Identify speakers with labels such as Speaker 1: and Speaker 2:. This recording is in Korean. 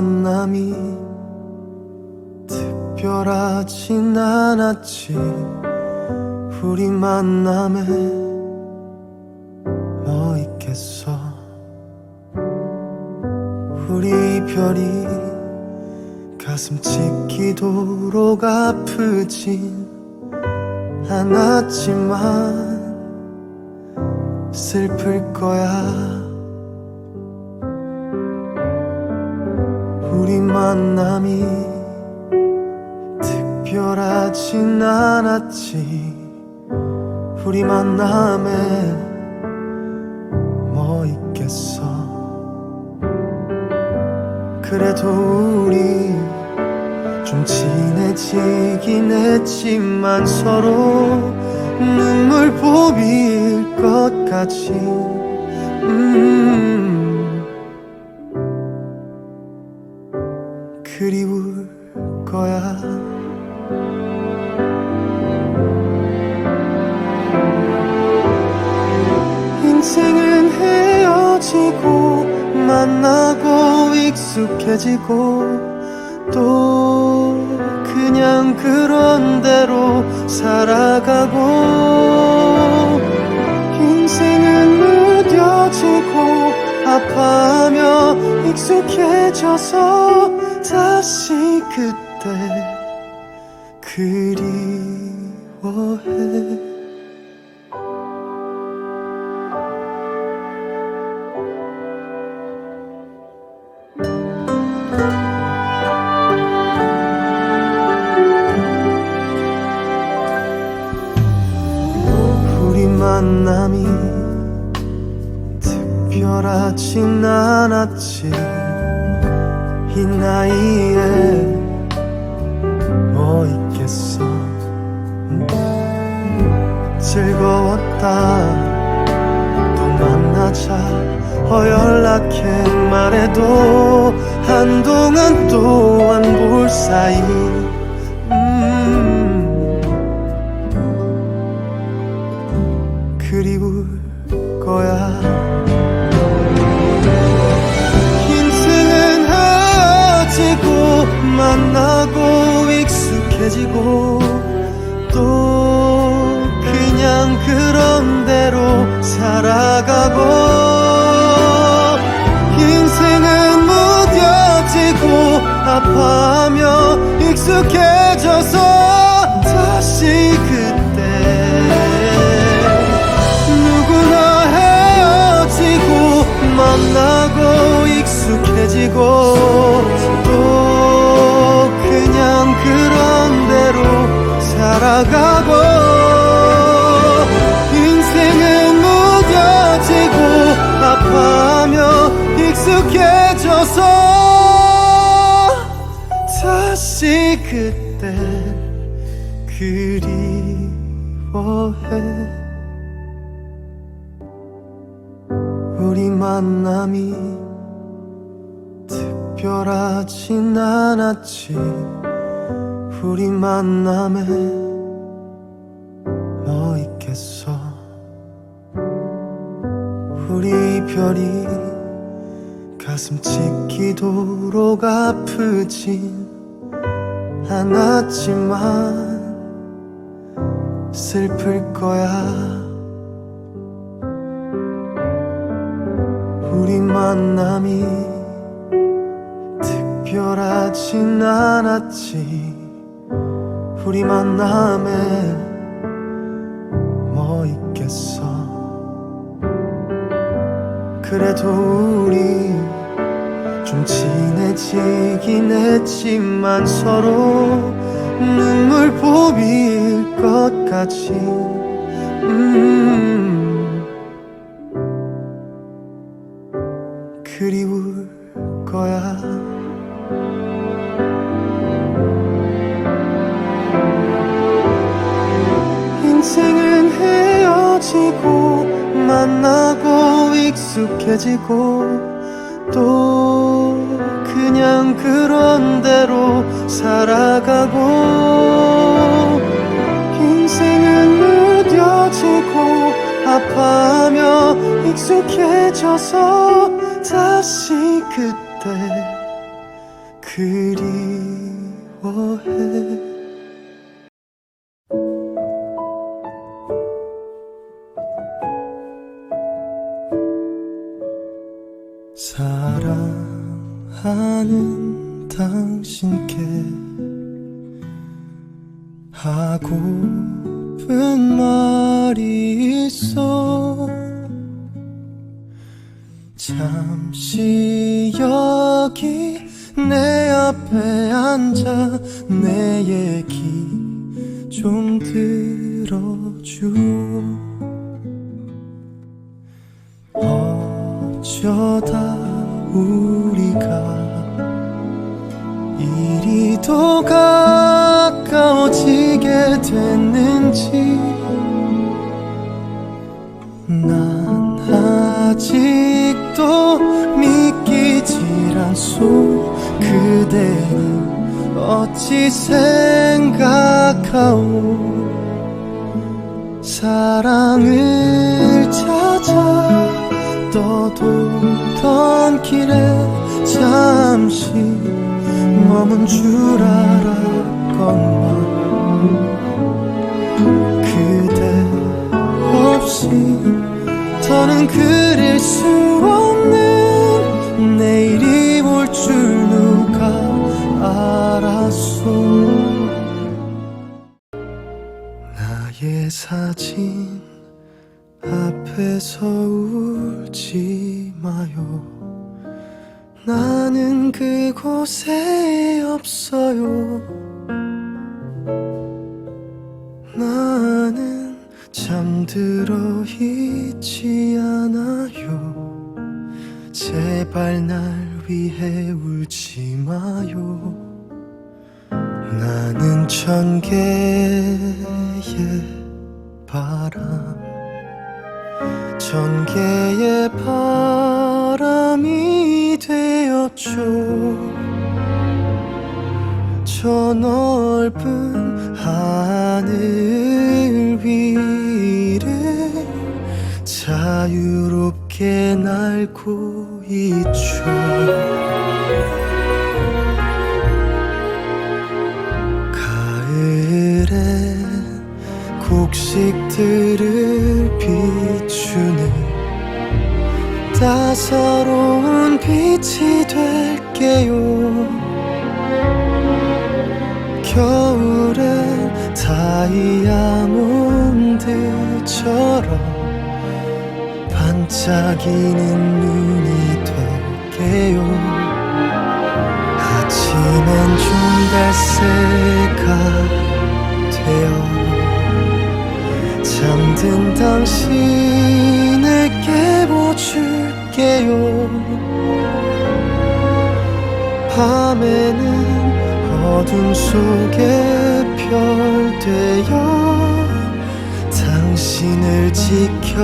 Speaker 1: 만남이 특별하진 않았지. 우리 만남에 뭐 있겠어? 우리 별이 가슴 찢기도록 아프진 않았지만 슬플 거야 우리 만남이 특별하진 않았지. 우리 만남에 뭐 있겠어? 그래도 우리 좀 친해지긴 했지만 서로 눈물 보일 것 같이. 음 그리울 거야. 인생은 헤어지고 만나고 익숙해지고 또 그냥 그런 대로 살아가고 인생은 무뎌지고 아파하며 익숙해져서 다시 그때 그리워해. 우리 만남이 특별하진 않았지 이 나이에 뭐 있겠어? 음. 즐거웠다. 또 만나자. 어 연락해 말해도 한동안 또 안 볼 사이 만나고 익숙해지고 또 그냥 그런 대로 살아가고 인생은 무뎌지고 아파하며 익숙해져서 다시 그때 누구나 헤어지고 만나고 익숙해지고 살아가고 인생은 무뎌지고 아파하며 익숙해져서 다시 그때 그리워해. 우리 만남이 특별하진 않았지. 우리 만남에 우리 별이 가슴 찢기도록 아프진 않았지만 슬플 거야. 우리 만남이 특별하진 않았지. 우리 만남에 그래도 우리 좀 친해지긴 했지만 서로 눈물 보일 것 같이. 음. 그리울 거야 익숙해지고 또 그냥 그런 대로 살아가고 인생은 무뎌지고 아파하며 익숙해져서 다시 그때 그리워해 하는 당신께 하고픈 말이 있어 잠시 여기 내 앞에 앉아 내 얘기 좀 들어줘. 어쩌다 우리가 이리도 가까워지게 됐는지 난 아직도 믿기질 않소. 그대는 어찌 생각하오? 사랑을 찾아 떠돌던 길에 잠시 머문 줄 알았건만 그대 없이 더는 그릴 수 그곳에 없어요. 나는 잠들어 있지 않아요. 제발 날 위해 울지 마요. 나는 천 개의 바람 천 개의 바람이 되었죠 저 넓은 하늘 위를 자유롭게 날고 있죠. 가을에 곡식들을 비추는 따사로운 빛이 될게요. 겨울엔 다이아몬드처럼 반짝이는 눈이 될게요. 아침엔 좀 갈색가 되어 잠든 당신을 깨워줄게요. 밤에는 어둠 속에 별 되어 당신을 지켜줄게요